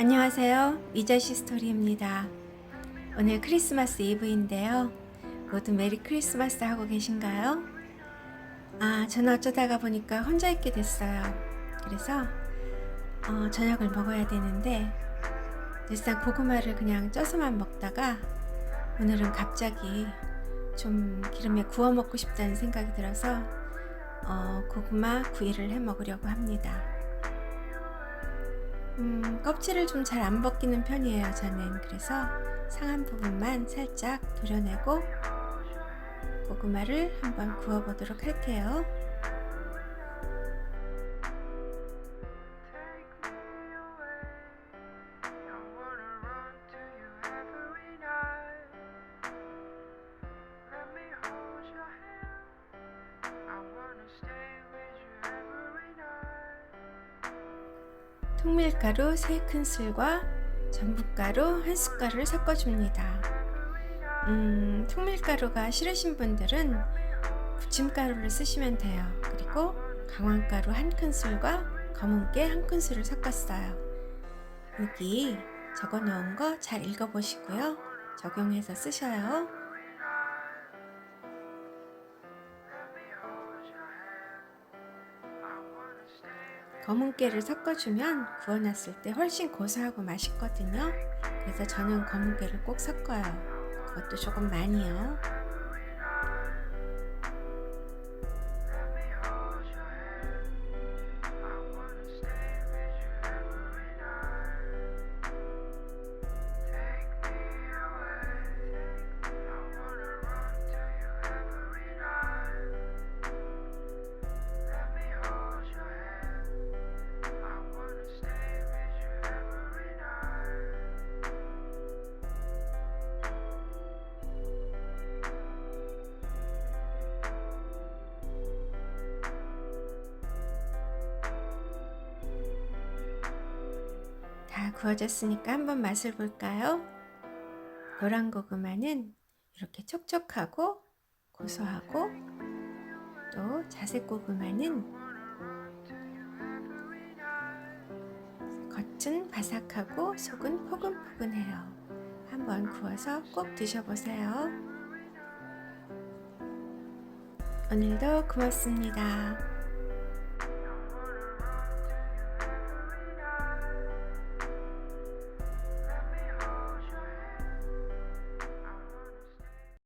안녕하세요. 미자시 스토리입니다. 오늘 크리스마스 이브인데요. 모두 메리 크리스마스 하고 계신가요? 아, 저는 어쩌다가 보니까 혼자 있게 됐어요. 그래서 어, 저녁을 먹어야 되는데 일단 고구마를 그냥 쪄서만 먹다가 오늘은 갑자기 좀 기름에 구워 먹고 싶다는 생각이 들어서 어, 고구마 구이를 해 먹으려고 합니다. 음, 껍질을 좀 잘 안 벗기는 편이에요, 저는. 그래서 상한 부분만 살짝 도려내고 고구마를 한번 구워보도록 할게요. 통밀가루 3큰술과 전분가루 1숟갈을 섞어줍니다. 음, 통밀가루가 싫으신 분들은 부침가루를 쓰시면 돼요. 그리고 강황가루 1큰술과 검은깨 1큰술을 섞었어요. 여기 적어 놓은 거 잘 읽어보시고요. 적용해서 쓰셔요. 검은깨를 섞어주면 구워놨을 때 훨씬 고소하고 맛있거든요. 그래서 저는 검은깨를 꼭 섞어요. 그것도 조금 많이요. 다 구워졌으니까 한번 맛을 볼까요? 노란 고구마는 이렇게 촉촉하고 고소하고 또 자색 고구마는 겉은 바삭하고 속은 포근포근해요. 한번 구워서 꼭 드셔보세요. 오늘도 고맙습니다.